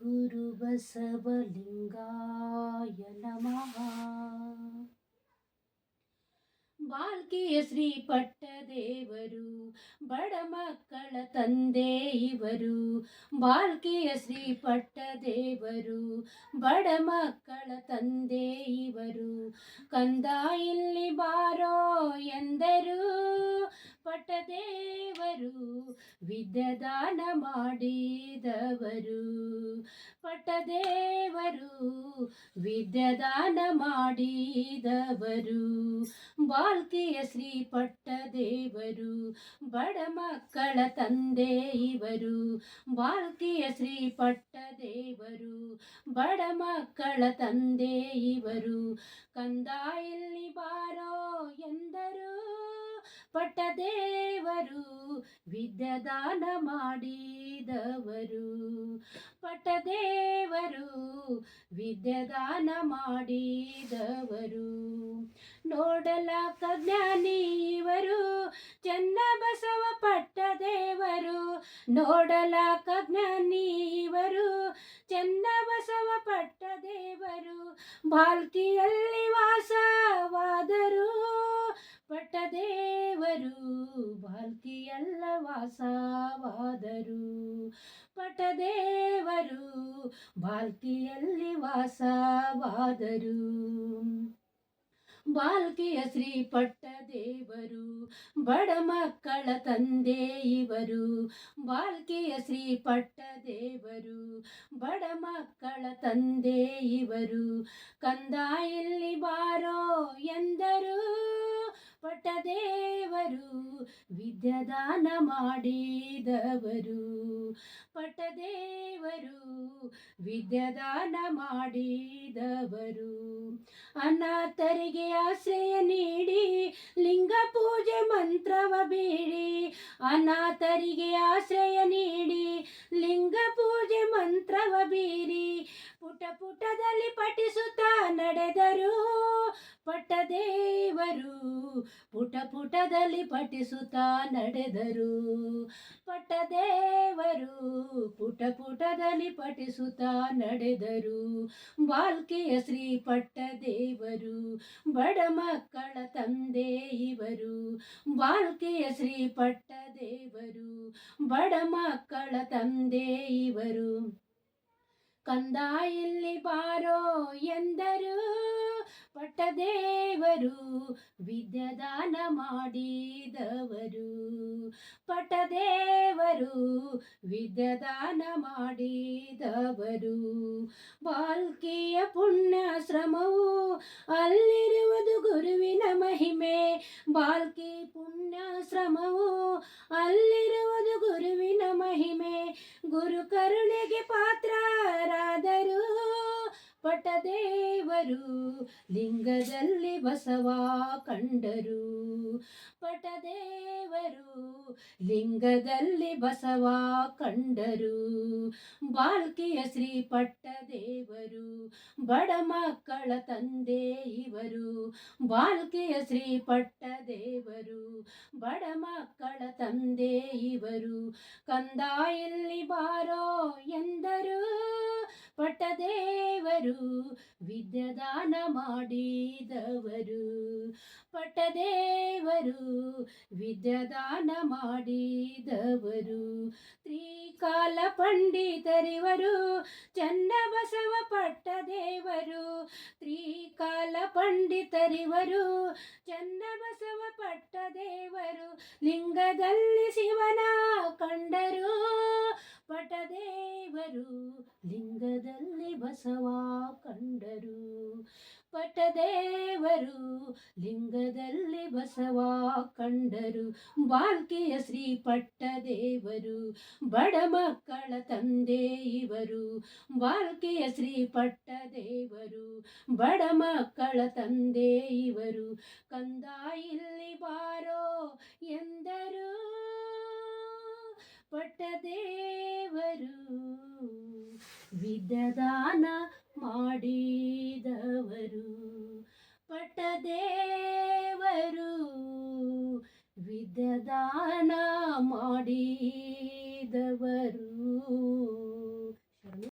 ಗುರು ಬಸವಲಿಂಗಾಯ ನಮಃ ಬಾಲ್ಕಿಯ ಪಟ್ಟದೇವರು ಬಡ ಮಕ್ಕಳ ತಂದೆ ಇವರು ಬಾಲ್ಕಿಯ ಶ್ರೀ ಪಟ್ಟದೇವರು ಬಡ ಮಕ್ಕಳ ತಂದೆ ಇವರು. ಕಂದ ಇಲ್ಲಿ ಬಾರೋ ಎಂದರು, ಪಟ್ಟದೇವರು, ವಿದ್ಯದಾನ ಮಾಡಿದವರು. ಪಟ್ಟದೇವರು, ವಿದ್ಯದಾನ ಮಾಡಿದವರು. ಬಾಲ್ಕಿಯ ಶ್ರೀ ಪಟ್ಟದೇವರು ಬಡ ಮಕ್ಕಳ ತಂದೆ ಇವರು ಬಾಲ್ಕಿಯ ಶ್ರೀ ಪಟ್ಟದೇವರು ಬಡ ಮಕ್ಕಳ ತಂದೆ ಇವರು. ಕಂದ ಇಲ್ಲಿ ಬಾರೋ ಎಂದರು ಪಟ್ಟದೇವರು ವಿದ್ಯದಾನ ಮಾಡಿದವರು. ಪಟ್ಟದೇವರು ವಿದ್ಯದಾನ ಮಾಡಿದವರು. ನೋಡಲಾಕ ಕಜ್ಞಾನಿ ಇವರು ಬಸವ ಪಟ್ಟದೇವರು ನೋಡಲ ಜ್ಞಾನಿ ಇವರು ಬಸವ ಪಟ್ಟದೇವರು ಬಾಲ್ಕಿಯಲ್ಲಿ ವಾಸವಾದರು ಪಟ್ಟದೇವರು ಬಾಲ್ಕಿಯಲ್ಲ ವಾಸವಾದರು ಪಟ್ಟದೇವರು ಬಾಲ್ಕಿಯಲ್ಲಿ ವಾಸವಾದರು ಬಾಲ್ಕಿಯ ಶ್ರೀ ಪಟ್ಟದೇವರು ಬಡ ಮಕ್ಕಳ ತಂದೆ ಇವರು. ಬಾಲ್ಕಿಯ ಶ್ರೀ ಪಟ್ಟದೇವರು ಬಡ ಮಕ್ಕಳ ತಂದೆ ಇವರು. ಕಂದ ಇಲ್ಲಿ ಬಾರೋ ಎಂದರು ಪಟ್ಟದೇವರು. ವಿದ್ಯದಾನ ಮಾಡಿದವರು. ಪಟ್ಟದೇವರು ವಿದ್ಯದಾನ ಮಾಡಿದವರು. ಅನಾಥರಿಗೆ ಆಶ್ರಯ ನೀಡಿ ಲಿಂಗ ಪೂಜೆ ಮಂತ್ರವ ಬೇಡಿ. ಅನಾಥರಿಗೆ ಆಶ್ರಯ ನೀಡಿ ಲಿಂಗ ಪೂಜೆ ಮಂತ್ರವ ಬೀರಿ ಪುಟ ಪುಟದಲ್ಲಿ ಪಠಿಸುತ್ತಾ ನಡೆದರು. ಪಟ್ಟದೇವರು ಪುಟ ಪುಟದಲ್ಲಿ ಪಠಿಸುತ್ತಾ ನಡೆದರು. ಪಟ್ಟದೇವರು ಪುಟ ಪುಟದಲ್ಲಿ ಪಠಿಸುತ್ತಾ ನಡೆದರು. ಬಾಲ್ಕಿಯ ಶ್ರೀ ಪಟ್ಟದೇವರು ಬಡ ಮಕ್ಕಳ ತಂದೆ ಇವರು. ಬಾಲ್ಕಿಯ ಶ್ರೀ ಪಟ್ಟದೇವರು ಬಡ ಮಕ್ಕಳ ತಂದೆ ಇವರು. ಕಂದ ಇಲ್ಲಿ ಬಾರೋ ಎಂದರು. ಪಟ್ಟದೇವರು ವಿದ್ಯದಾನ ಮಾಡಿದವರು. ಪಟದೇವರು ವಿದ್ಯದಾನ ಮಾಡಿದವರು. ಬಾಲ್ಕಿಯ ಪುಣ್ಯಾಶ್ರಮವು ಅಲ್ಲಿರುವುದು ಗುರುವಿನ ಮಹಿಮೆ. ಬಾಲ್ಕಿ ಪುಣ್ಯಾಶ್ರಮವು ಅಲ್ಲಿರುವುದು ಗುರುವಿನ ಮಹಿಮೆ. ಗುರು ಕರುಣೆಗೆ ಪಾತ್ರರಾದರು ಪಟದೇವರು ಲಿಂಗದಲ್ಲಿ ಬಸವ ಕಂಡರು. ಪಟದೇವರು, ಲಿಂಗದಲ್ಲಿ ಬಸವ ಕಂಡರು. ಬಾಲ್ಕಿಯ ಶ್ರೀ ಪಟ್ಟದೇವರು ಬಡ ಮಕ್ಕಳ ತಂದೆ ಇವರು. ಬಾಲ್ಕಿಯ ಶ್ರೀ ಪಟ್ಟದೇವರು ಬಡ ಮಕ್ಕಳ ತಂದೆ ಇವರು. ಕಂದ ಇಲ್ಲಿ ಬಾರೋ ಎಂದರು ಪಟ್ಟದೇವರು ವಿದ್ಯದಾನ ಮಾಡಿದವರು. ಪಟ್ಟದೇವರು ವಿದ್ಯದಾನ ಮಾಡಿದವರು. ತ್ರಿಕಾಲ ಪಂಡಿತರಿವರು, ಚನ್ನಬಸವ ಪಟ್ಟದೇವರು. ತ್ರಿಕಾಲ ಪಂಡಿತರಿವರು, ಚನ್ನಬಸವ ಪಟ್ಟದೇವರು. ಲಿಂಗದಲ್ಲಿ ಶಿವನ ಕಂಡರು. ಪಟದೇವರು ಲಿಂಗದಲ್ಲಿ ಬಸವ ಕಂಡರು. ಪಟದೇವರು, ಲಿಂಗದಲ್ಲಿ ಬಸವ ಕಂಡರು. ಬಾಲ್ಕಿಯ ಶ್ರೀ ಪಟ್ಟದೇವರು, ಬಡ ಮಕ್ಕಳ ತಂದೆ ಇವರು. ಬಾಲ್ಕಿಯ ಶ್ರೀ ಪಟ್ಟದೇವರು, ಬಡ ಮಕ್ಕಳ ತಂದೆ ಇವರು. ಕಂದ ಇಲ್ಲಿ ಬಾರೋ ಎಂದರು. ಪಟ್ಟದೇವರು ವಿದ್ಯದಾನ ಮಾಡಿದವರು. ಪಟ್ಟದೇವರು ವಿದ್ಯದಾನ ಮಾಡಿದವರು.